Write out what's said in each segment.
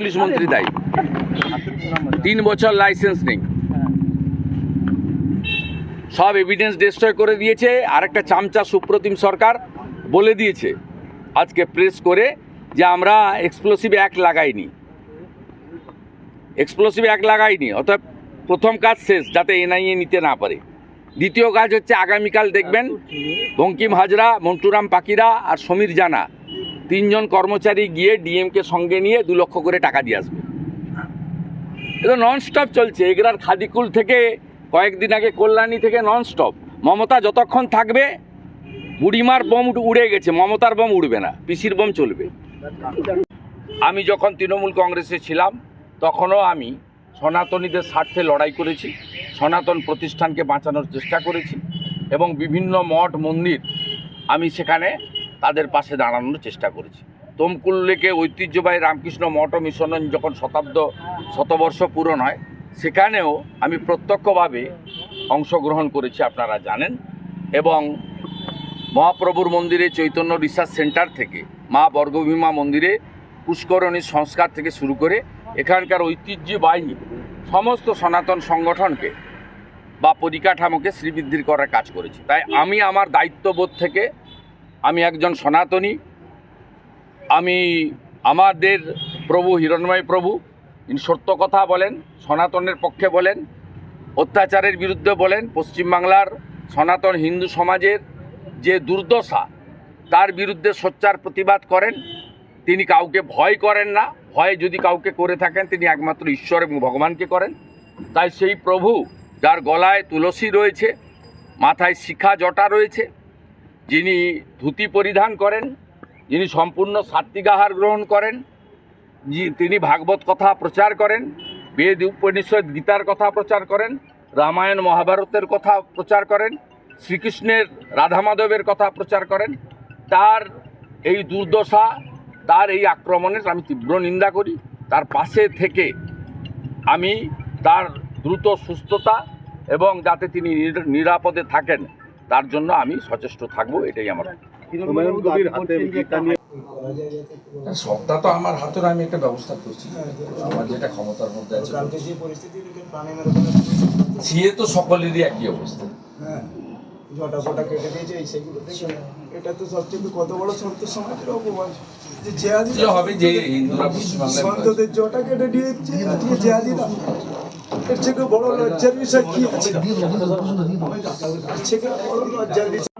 Police মন্ত্রী দায়ী। তিন বছর লাইসেন্স নেই। সব এভিডেন্স ডিস্ট্রয় করে দিয়েছে। আর একটা চামচা সুপ্রতিম সরকার বলে দিয়েছে। আজকে প্রেস করে যে আমরা এক্সপ্লোসিভ অ্যাক্ট লাগাইনি। এক্সপ্লোসিভ অ্যাক্ট লাগাইনি অর্থাৎ প্রথম কাজ শেষ যাতে এনআইএ নিতে না পারে। দ্বিতীয় কাজ হচ্ছে আগামীকাল দেখবেন বঙ্কিম হাজরা মন্টুরাম পাকিরা আর সমীর জানা তিনজন কর্মচারী গিয়ে ডিএমকে সঙ্গে নিয়ে দু লক্ষ করে টাকা দিয়ে আসবে। এটা নন স্টপ চলছে। এগরার খাদিকুল থেকে কয়েকদিন আগে কল্যাণী থেকে নন স্টপ মমতা যতক্ষণ থাকবে, বুড়িমার বোম উড়ে গেছে। মমতার বোম উড়বে না। পিসির বোম চলবে। আমি যখন তৃণমূল কংগ্রেসে ছিলাম, তখনও আমি সনাতনীদের স্বার্থে লড়াই করেছি, সনাতন প্রতিষ্ঠানকে বাঁচানোর চেষ্টা করেছি এবং বিভিন্ন মঠ, মন্দির আমি সেখানে তাদের পাশে দাঁড়ানোর চেষ্টা করেছি। তমকুল লেকে ঐতিহ্যবাহী রামকৃষ্ণ মঠ মিশন যখন শতাব্দ, শতবর্ষ পূরণ হয়, সেখানেও আমি প্রত্যক্ষভাবে অংশগ্রহণ করেছি, আপনারা জানেন। এবং মহাপ্রভুর মন্দিরে চৈতন্য রিসার্চ সেন্টার থেকে, মা বর্গভীমা মন্দিরে পুষ্করণী সংস্কার থেকে শুরু করে, এখানকার ঐতিহ্যবাহী সমস্ত সনাতন সংগঠনকে বা পরিকাঠামোকে শ্রীবৃদ্ধির করার কাজ করেছি। তাই আমি আমার দায়িত্ববোধ থেকে আমি একজন সনাতনী, আমি আমাদের প্রভু হিরণময় প্রভু ইনি সত্য কথা বলেন, সনাতনের পক্ষে বলেন, অত্যাচারের বিরুদ্ধে বলেন, পশ্চিমবাংলার সনাতন হিন্দু সমাজের যে দুর্দশা, তার বিরুদ্ধে সোচ্চার প্রতিবাদ করেন, তিনি কাউকে ভয় করেন না, ভয় যদি কাউকে করে থাকেন, তিনি একমাত্র ঈশ্বর এবং ভগবানকে করেন। তাই সেই প্রভু, যার গলায় তুলসী রয়েছে, মাথায় শিখা জটা রয়েছে যিনি ধুতি পরিধান করেন, যিনি সম্পূর্ণ সাত্বিক আহার গ্রহণ করেন তিনি ভাগবত কথা প্রচার করেন, বেদ উপনিষদ গীতার কথা প্রচার করেন, রামায়ণ মহাভারতের কথা প্রচার করেন, শ্রীকৃষ্ণের রাধা মাধবের কথা প্রচার করেন, তার এই দুর্দশা, তার এই আক্রমণের আমি তীব্র নিন্দা করি। তার পাশে থেকে আমি তার দ্রুত সুস্থতা এবং যাতে তিনি নির- নিরাপদে থাকেন। তার জন্য আমি সচেষ্ট থাকব এটাই আমার নিয়ে সবটা তো আমার হাতের আমি একটা ব্যবস্থা করছি। আমার যেটা ক্ষমতার মধ্যে আছে। কালকে যে পরিস্থিতি দেখে প্রাণে সিয়ে তো সকলেরই একই অবস্থা। হ্যাঁ জটা ফটা কেটে দিয়েছে এই সেগুলো এটা তো সবচেয়ে কত বড় সন্ত সমাজের অপমান। যে হবে যে হিন্দুরা পশ্চিমবাংলায় সন্তদের জটা কেটে দিয়েছে জেহাদিরা এর থেকে বড় লজ্জার বিষয় কি আছে? এর বড় লজ্জার বিষয়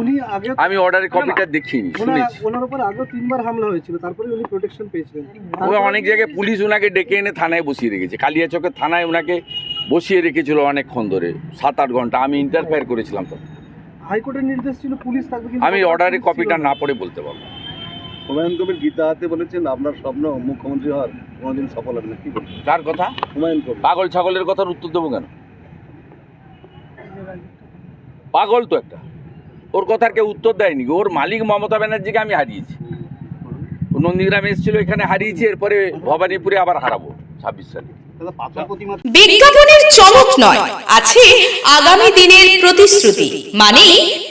উনি আগে আমি অর্ডারের কপিটা দেখিনি ওনার শুনেছি। ওনার উপর আগেও তিনবার হামলা হয়েছিল তারপরে উনি প্রোটেকশন পেয়েছিলেন। ওই অনেক জায়গায় পুলিশ ওনাকে ডেকে এনে থানায় বসিয়ে রেখেছে। কালিয়াচকের থানায় ওনাকে বসিয়ে রেখেছিল অনেকক্ষণ ধরে সাত আট ঘণ্টা। আমি ইন্টারফেয়ার করেছিলাম তো হাইকোর্টের নির্দেশ ছিল পুলিশ থাকবে আমি অর্ডারের কপিটা না পড়ে বলতে পারব। হুমায়ুন কবির গীতা হাতে বলেছেন আপনার স্বপ্ন মুখ্যমন্ত্রী হওয়ার কোনোদিন সফল হবে না। কি কার কথা? হুমায়ুন কবির। পাগল ছাগলের কথার উত্তর দেবো কেন? পাগল তো একটা। ওর কথার কেউ উত্তর দেয়নি। ওর মালিক মমতা ব্যানার্জিকে আমি হারিয়েছি। ও নন্দীগ্রামে এসেছিল এখানে হারিয়েছি এরপরে ভবানীপুরে আবার হারাবো ছাব্বিশ সালে। দাদা পাথর প্রতিমা বিজ্ঞাপনের চমক নয় আছে আগামী দিনের প্রতিশ্রুতি। মানে